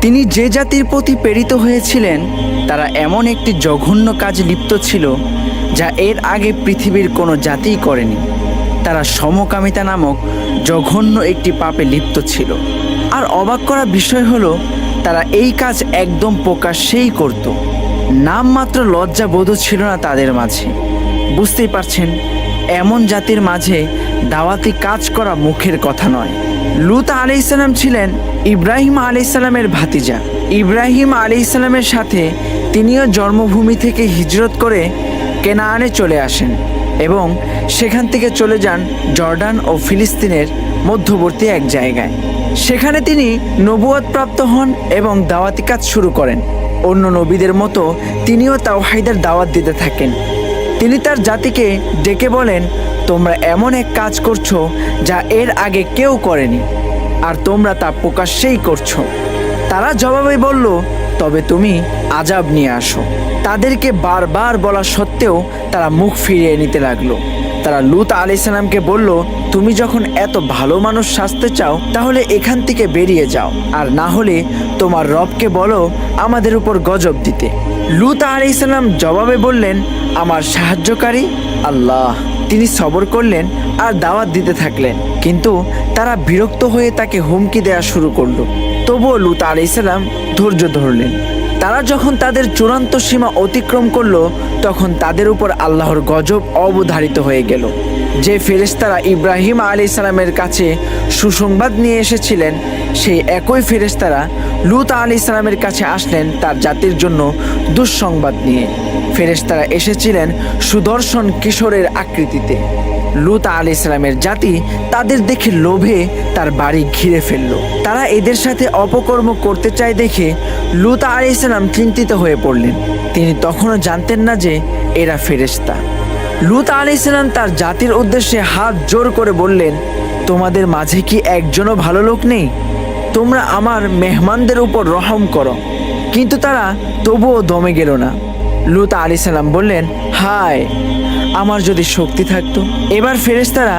তিনি যে জাতির প্রতি প্রেরিত হয়েছিলেন, তারা এমন একটি জঘন্য কাজ লিপ্ত ছিল, যা এর আগে পৃথিবীর কোনো জাতিই করেনি। তারা সমকামিতা নামক জঘন্য একটি পাপে লিপ্ত ছিল। আর অবাক করা বিষয় হলো, তারা এই কাজ একদম প্রকাশ্যেই করত। নামমাত্র লজ্জা বোধ ছিল না তাদের মাঝে। বুঝতেই পারছেন, এমন জাতির মাঝে দাওয়াতি কাজ করা মুখের কথা নয়। লুত আলি ছিলেন ইব্রাহিম আলি ভাতিজা। ইব্রাহিম আলি সাথে তিনিও জন্মভূমি থেকে হিজরত করে কেনাআনে চলে আসেন এবং সেখান থেকে চলে যান জর্ডান ও ফিলিস্তিনের মধ্যবর্তী এক জায়গায়। সেখানে তিনি নবুয়ত প্রাপ্ত হন এবং দাওয়াতি কাজ শুরু করেন। অন্য নবীদের মতো তিনিও তাওহাইদের দাওয়াত দিতে থাকেন। তিনি তার জাতিকে ডেকে বলেন, তোমরা এমন এক কাজ করছ যা এর আগে কেউ করেনি, আর তোমরা তা প্রকাশ্যেই করছ। তারা জবাবে বলল, তবে তুমি আজাব নিয়ে আসো। তাদেরকে বারবার বলা সত্ত্বেও তারা মুখ ফিরিয়ে নিতে লাগল। তারা লুত আলি সালামকে বলল, তুমি যখন এত ভালো মানুষ সাজতে চাও, তাহলে এখান থেকে বেরিয়ে যাও। আর না হলে তোমার রবকে বলো, আমাদের উপর গজব দিতে। লুত আলি সালাম জবাবে বললেন, আমার সাহায্যকারী আল্লাহ। তিনি সবর করলেন আর দাওয়াত দিতে থাকলেন। কিন্তু তারা বিরক্ত হয়ে তাকে হুমকি দেওয়া শুরু করল। তবুও লুত আলাইসাল্লাম ধৈর্য ধরলেন। তারা যখন তাদের চূড়ান্ত সীমা অতিক্রম করল, তখন তাদের উপর আল্লাহর গজব অবধারিত হয়ে গেল। যে ফেরেশতারা ইব্রাহিম আলী সালামের কাছে সুসংবাদ নিয়ে এসেছিলেন, সেই একই ফেরেশতারা লুত আলী ইসলামের কাছে আসলেন তার জাতির জন্য দুঃসংবাদ নিয়ে। ফেরেশতারা এসেছিলেন সুদর্শন কিশোরের আকৃতিতে। লুত আলি ইসলামের জাতি তাদের দেখে লোভে তার বাড়ি ঘিরে ফেলল। তারা এদের সাথে অপকর্ম করতে চায় দেখে লুত আলি ইসলাম চিন্তিত হয়ে পড়লেন। তিনি তখনও জানতেন না যে এরা ফেরেশতা। লুত আলি ইসলাম তার জাতির উদ্দেশ্যে হাত জোর করে বললেন, তোমাদের মাঝে কি একজনও ভালো লোক নেই? তোমরা আমার মেহমানদের উপর রহম করো। কিন্তু তারা তবুও দমে গেল না। লুত আলি সাল্লাম বললেন, হায় আমার যদি শক্তি থাকতো। এবার ফেরেশতারা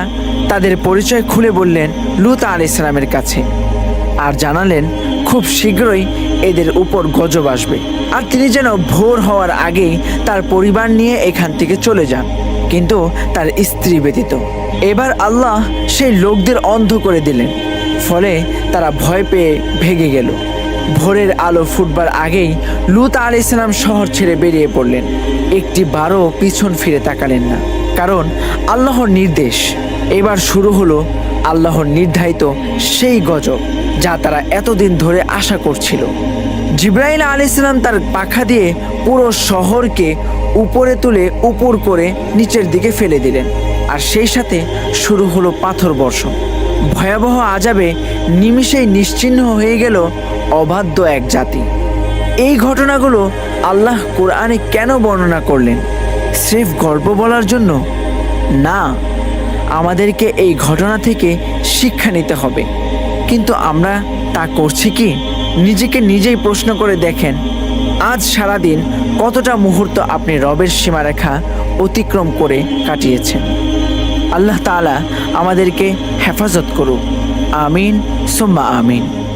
তাদের পরিচয় খুলে বললেন লুত আলি ইসলামের কাছে আর জানালেন, খুব শীঘ্রই এদের উপর গজব আসবে। আর তিনি যেন ভোর হওয়ার আগেই তার পরিবার নিয়ে এখান থেকে চলে যান, কিন্তু তার স্ত্রী ব্যতীত। এবার আল্লাহ সেই লোকদের অন্ধ করে দিলেন, ফলে তারা ভয় পেয়ে ভেগে গেল। ভোরের আলো ফুটবার আগেই লুত আলি ইসলাম শহর ছেড়ে বেরিয়ে পড়লেন। একটি বারো পিছন ফিরে তাকালেন না। কারণ আল্লাহর নির্দেশ। এবার শুরু হলো আল্লাহর নির্ধারিত সেই গজব যা তারা এতদিন ধরে আশা করছিল। জিব্রাইল আলি ইসলাম তার পাখা দিয়ে পুরো শহরকে উপরে তুলে উপর করে নিচের দিকে ফেলে দিলেন। আর সেই সাথে শুরু হলো পাথর বর্ষণ। ভয়াবহ আজাবে নিমিষেই নিশ্চিহ্ন হয়ে গেল অবাধ্য এক জাতি। এই ঘটনাগুলো আল্লাহ কোরআনে কেন বর্ণনা করলেন? স্রেফ গল্প বলার জন্য? না, আমাদেরকে এই ঘটনা থেকে শিক্ষা নিতে হবে। কিন্তু আমরা তা করছি কি? নিজেকে নিজেই প্রশ্ন করে দেখেন। আজ সারাদিন কতটা মুহূর্ত আপনি রবের সীমারেখা অতিক্রম করে কাটিয়েছেন। আল্লাহ তাআলা আমাদেরকে হেফাজত করুক। আমিন, সুম্মা আমিন।